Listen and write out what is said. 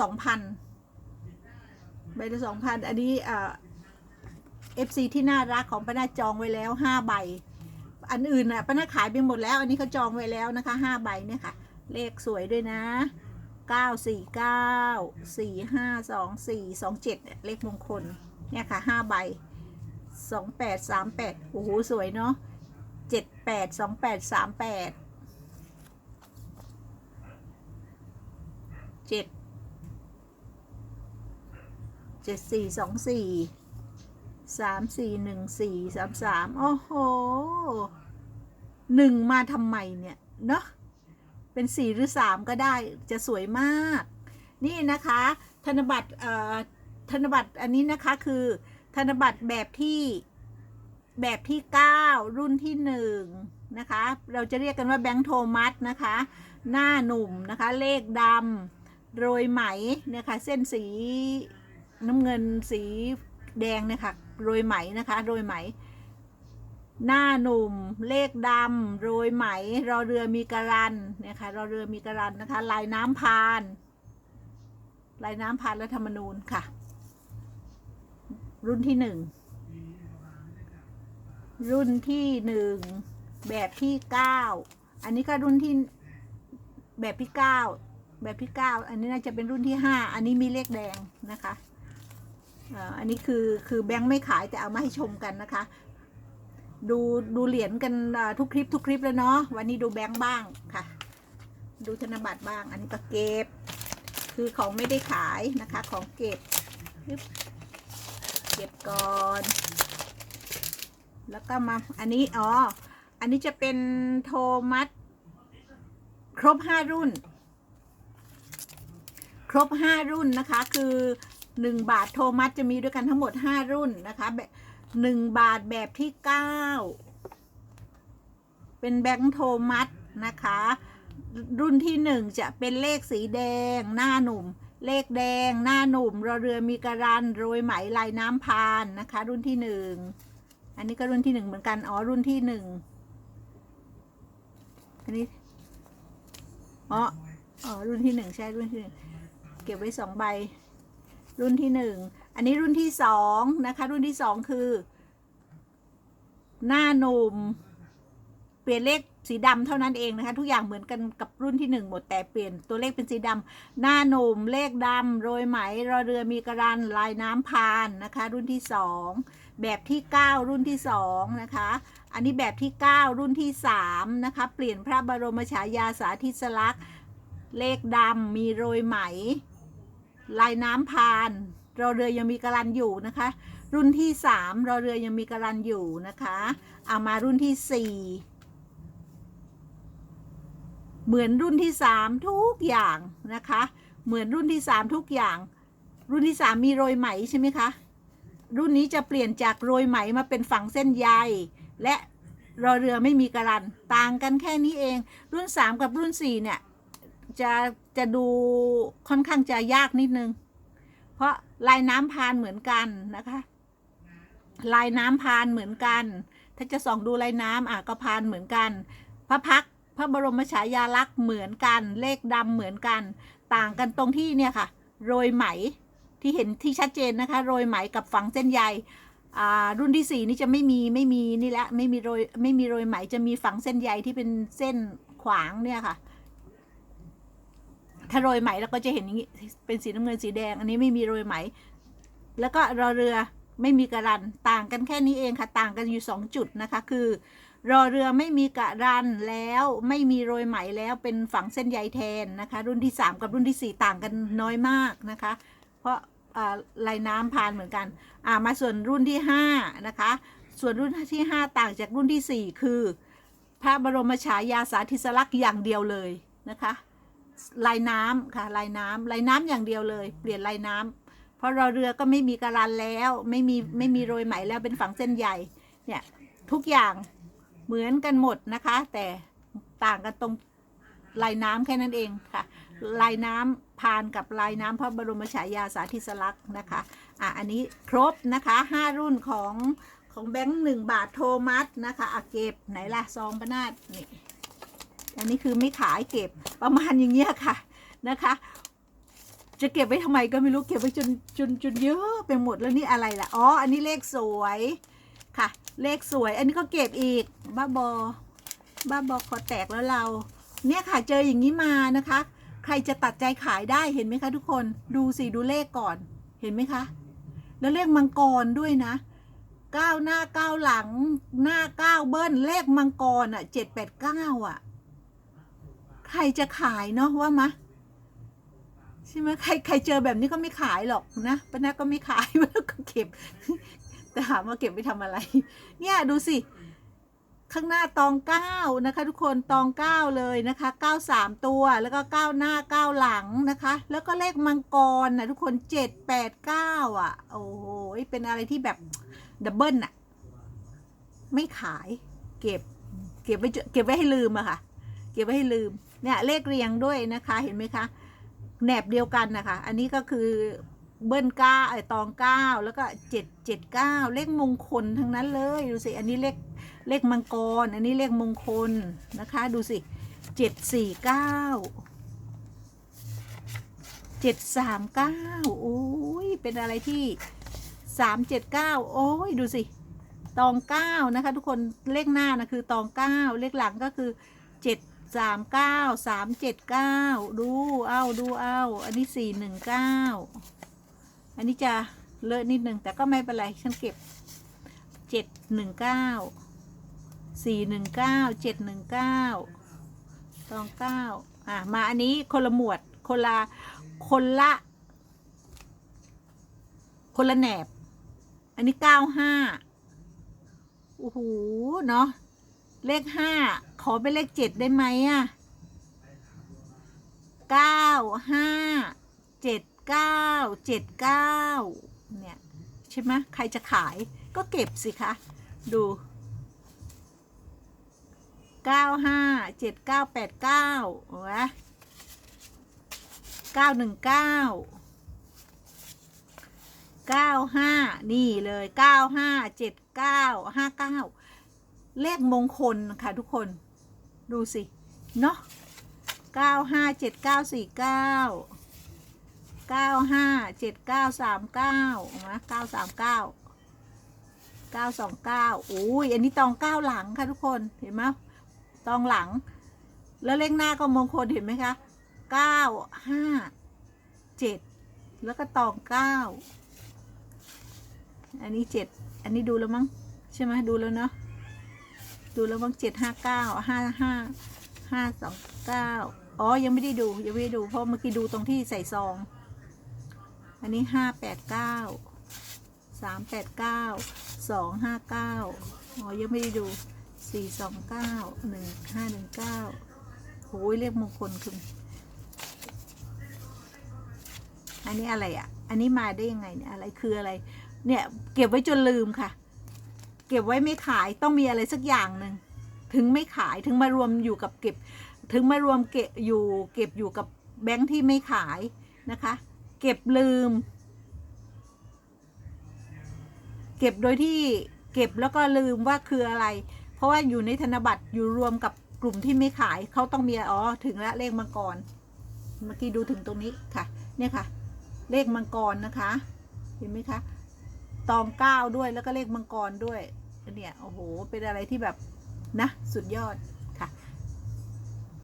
สองพันใบละสองพันอันนี้เอ่อฟซีที่น่ารักของป้านาจองไว้แล้วห้าใบ อันอื่นน่ะป้านาขายไปหมดแล้ว อันนี้เขาจองไว้แล้วนะคะห้าใบเนี่ยค่ะ เลขสวยด้วยนะเก้าสี่เก้าสี่ห้าสองสี่สองเจ็ดเลขมงคลเนี่ยค่ะห้าใบสองแปดสามแปดโอ้โหสวยเนาะเจ็ดแปดสองแปดสามแปดเจ็ด เจ็ดสี่สองสี่สามสี่หนึ่งสี่สามสามโอ้โหหนึ่งมาทำไมเนี่ย เนาะเป็นสี่หรือสามก็ได้จะสวยมาก นี่นะคะ ธนบัตรเอ่อธนบัตรอันนี้นะคะคือ ธนบัตรแบบที่แบบที่ 9 รุ่นที่1นะคะ เราจะเรียกกันว่าแบงค์โทมัสนะคะ หน้าหนุ่มนะคะ เลขดำโรยไหมนะคะเส้นสี น้ำเงินสีแดงเนะคะโรยไหมนะคะโรยไหม หน้าหนุ่มเลขดำโรยไหมรอเรือมีกระรันเนี่ยค่ะรอเรือมีกระรันนะคะ ลายน้ำพานลายน้ำพานรัฐธรรมนูญค่ะ รุ่นที่หนึ่งรุ่นที่หนึ่งแบบที่เก้าอันนี้ก็รุ่นที่แบบที่เก้าแบบที่เก้าอันนี้น่าจะเป็นรุ่นที่ห้าอันนี้มีเลขแดงนะคะ อันนี้คือคือแบงค์ไม่ขายแต่เอามาให้ชมกันนะคะ ดูดูเหรียญกันทุกคลิปทุกคลิปแล้วเนาะวันนี้ดูแบงค์บ้างค่ะ ดูธนบัตรบ้าง อันนี้ก็เก็บ คือของไม่ได้ขายนะคะ ของเก็บปึ๊บเก็บก่อนแล้วก็มาอันนี้อ๋ออันนี้จะเป็นโทมัสครบห้ารุ่น ครบห้ารุ่นนะคะ คือ หนึ่งบาทโทมัสจะมีด้วยกันทั้งหมดห้ารุ่นนะคะแบบหนึ่งบาทแบบที่เก้าเป็นแบงค์โทมัสนะคะ รุ่นที่หนึ่งจะเป็นเลขสีแดง หน้าหนุ่ม เลขแดง หน้าหนุ่มรอเรือมีกระรันโรยไหมลายน้ำพานนะคะ รุ่นที่หนึ่งอันนี้ก็รุ่นที่หนึ่งเหมือนกัน อ๋อ รุ่นที่หนึ่งอันนี้อ๋ออ๋อรุ่นที่หนึ่งใช่รุ่นที่หนึ่งเก็บไว้สองใบ รุ่นที่หนึ่งอันนี้รุ่นที่สองนะคะ รุ่นที่สองคือ หน้าหนุ่มเปลี่ยนเลขสีดำเท่านั้นเองนะคะ ทุกอย่างเหมือนกันกับรุ่นที่หนึ่งหมดแต่เปลี่ยนตัวเลขเป็นสีดำหน้าหนุ่มเลขดำโรยไหมรอเรือมีกระรันลายน้ำพานนะคะ รุ่นที่สองแบบที่ 9 รุ่นที่2นะคะ อันนี้แบบที่ 9 รุ่นที่3นะคะ เปลี่ยนพระบรมฉายาสาธิสลักษณ์เลขดำมีโรยไหม ลายน้ำพานรอเรือยังมีกระรันอยู่นะคะ รุ่นที่3รอเรือยังมีกระรันอยู่นะคะเอามารุ่นที่4เหมือนรุ่นที่3ทุกอย่างนะคะ เหมือนรุ่นที่3ทุกอย่าง รุ่นที่3มีโรยไหมใช่ไหมคะรุ่นนี้จะเปลี่ยนจากโรยไหมมาเป็นฝังเส้นใยและรอเรือไม่มีกระรันต่างกันแค่นี้เอง รุ่น 3 กับรุ่น4เนี่ยจะ จะดูค่อนข้างจะยากนิดนึง เพราะลายน้ำพานเหมือนกันนะคะ ลายน้ำพานเหมือนกัน ถ้าจะส่องดูลายน้ำอะก็พานเหมือนกัน พระพักพระบรมฉายาลักษณ์เหมือนกัน เลขดำเหมือนกัน ต่างกันตรงที่เนี่ยค่ะ โรยไหมที่เห็นที่ชัดเจนนะคะ โรยไหมกับฝังเส้นใยอ่ารุ่นที่สี่นี่จะไม่มีไม่มีนี่แหละไม่มีโรยไม่มีโรยไหมจะมีฝังเส้นใยที่เป็นเส้นขวางเนี่ยค่ะ ถ้าโรยไหมเราก็จะเห็นอย่างนี้เป็นสีน้ำเงินสีแดง อันนี้ไม่มีโรยไหม แล้วก็รอเรือไม่มีกระรันต่างกันแค่นี้เองค่ะ ต่างกันอยู่สองจุดนะคะ คือ รอเรือไม่มีกระรันแล้วไม่มีโรยไหมแล้วเป็นฝังเส้นใยแทนนะคะ รุ่นที่ 3 กับรุ่นที่ 4 ต่างกันน้อยมากนะคะ เพราะอ่าลายน้ำพานเหมือนกันอ่ามาส่วนรุ่นที่ 5 นะคะ ส่วนรุ่นที่ 5 ต่างจากรุ่นทีสี่4 คือ พระบรมฉายาสาธิสลักษณ์อย่างเดียวเลยนะคะ ลายน้ำค่ะลายน้ำลายน้ำอย่างเดียวเลย เปลี่ยนลายน้ำเพราะเรอเรือก็ไม่มีกระรันแล้วไม่มีไม่มีโรยไหมแล้วเป็นฝังเส้นใหญ่เนี่ยทุกอย่างเหมือนกันหมดนะคะ แต่ต่างกันตรงลายน้ำแค่นั้นเองค่ะลายน้ำพานกับลายน้ำพระบรมฉายาสาธิสลักษณ์นะคะอะอันนี้ครบนะคะห้ารุ่นของของแบงค์หนึ่งบาทโทมัสนะคะอะเก็บไหนล่ะซองประนาดนี่ อันนี้คือไม่ขายเก็บประมาณอย่างเงี้ยค่ะนะคะ จะเก็บไว้ทำไมก็ไม่รู้เก็บไว้จนจนจนเยอะไปหมดแล้วนี่อะไรล่ะอ๋ออันนี้เลขสวยค่ะ เลขสวย อันนี้ก็เก็บอีกบ้าบอบ้าบอคอแตกแล้วเรา เนี่ยค่ะเจออย่างนี้มานะคะ ใครจะตัดใจขายได้เห็นไหมคะทุกคนดูสิดูเลขก่อนเห็นไหมคะ แล้วเลขมังกรด้วยนะเก้าหน้าเก้าหลัง หน้าเก้าเบิ้ลเลขมังกรอะเจ็ดแปดเก้าอะ ใครจะขายเนาะว่ามะใช่ไหมใครใครเจอแบบนี้ก็ไม่ขายหรอกนะป้านาก็ไม่ขายป้านาก็เก็บ แต่ถามว่าเก็บไปทำอะไร เนี่ยดูสิ ข้างหน้าตองเก้านะคะ ทุกคนตองเก้าเลยนะคะเก้าสามตัวแล้วก็เก้าหน้าเก้าหลังนะคะ แล้วก็เลขมังกรนะทุกคนเจ็ดแปดเก้าอะ โอ้โหเป็นอะไรที่แบบดับเบิลอะ ไม่ขาย เก็บ เก็บไว้เจเก็บไว้ให้ลืมอะค่ะ เก็บไว้ให้ลืม เนี่ยเลขเรียงด้วยนะคะเห็นไหมคะแหนบเดียวกันนะคะ อันนี้ก็คือเบิ้ลเก้าไอตองเก้าแล้วก็เจ็ดเจ็ดเก้าเลขมงคลทั้งนั้นเลยดูสิ อันนี้เลขเลขมังกร อันนี้เลขมงคลนะคะ ดูสิเจ็ดสี่เก้าเจ็ดสามเก้าโอ้ยเป็นอะไรที่สามเจ็ดเก้าโอ้ยดูสิตองเก้านะคะ ทุกคนเลขหน้านะคือตองเก้าเลขหลังก็คือเจ็ด สามเก้าสามเจ็ดเก้าดูเอาดูเอาอันนี้สี่หนึ่งเก้าอันนี้จะเลอะนิดหนึ่งแต่ก็ไม่เป็นไรฉันเก็บเจ็ดหนึ่งเก้าสี่หนึ่งเก้าเจ็ดหนึ่งเก้าตองเก้าอะมาอันนี้คนละหมวดคนละคนละ คนละแหนบ อันนี้เก้าห้าโอ้โหเนาะ เลขห้าขอเป็นเลขเจ็ดได้ไหมอะเก้าห้าเจ็ดเก้าเจ็ดเก้าเนี่ยใช่ไหมใครจะขายก็เก็บสิคะ ดูเก้าห้าเจ็ดเก้าแปดเก้าโอ้ยเก้าหนึ่งเก้าเก้าห้านี่เลยเก้าห้าเจ็ดเก้าห้าเก้า เลขมงคลค่ะทุกคนดูสิ เนาะเก้าห้าเจ็ดเก้าสี่เก้าเก้าห้าเจ็ดเก้าสามเก้านะเก้าสามเก้าเก้าสองเก้าโอ้ยอันนี้ตองเก้าหลังค่ะทุกคนเห็นไหมตองหลัง แล้วเลขหน้าก็มงคลเห็นไหมคะเก้าห้าเจ็ดแล้วก็ตองเก้าอันนี้เจ็ดอันนี้ดูแล้วมั้งใช่ไหมดูแล้วเนาะ ดูแล้วมั้งเจ็ดห้าเก้าห้าห้าห้าสองเก้าอ๋อ ยังไม่ได้ดู ยังไม่ได้ดู เพราะเมื่อกี้ดูตรงที่ใส่ซอง อันนี้ห้าแปดเก้าสามแปดเก้าสองห้าเก้าอ๋อ ยังไม่ได้ดูสี่สองเก้าหนึ่งห้าหนึ่งเก้าโอ้ยเลขมงคลคืออันนี้อะไรอะ อันนี้มาได้ยังไงเนี่ย อะไรคืออะไร เนี่ย เก็บไว้จนลืมค่ะ เก็บไว้ไม่ขายต้องมีอะไรสักอย่างหนึ่งถึงไม่ขายถึงมารวมอยู่กับเก็บ ถึงมารวมเก็บอยู่เก็บอยู่กับแบงค์ที่ไม่ขายนะคะ เก็บลืม เก็บโดยที่เก็บแล้วก็ลืมว่าคืออะไร เพราะว่าอยู่ในธนบัตรอยู่รวมกับกลุ่มที่ไม่ขายเขาต้องมีอ๋อถึงแล้วเลขมังกรเมื่อกี้ดูถึงตรงนี้ค่ะ เนี่ยค่ะ เลขมังกรนะคะ เห็นไหมคะ ตองเก้าด้วยแล้วก็เลขมังกรด้วย เนี่ยโอ้โหเป็นอะไรที่แบบนะ สุดยอด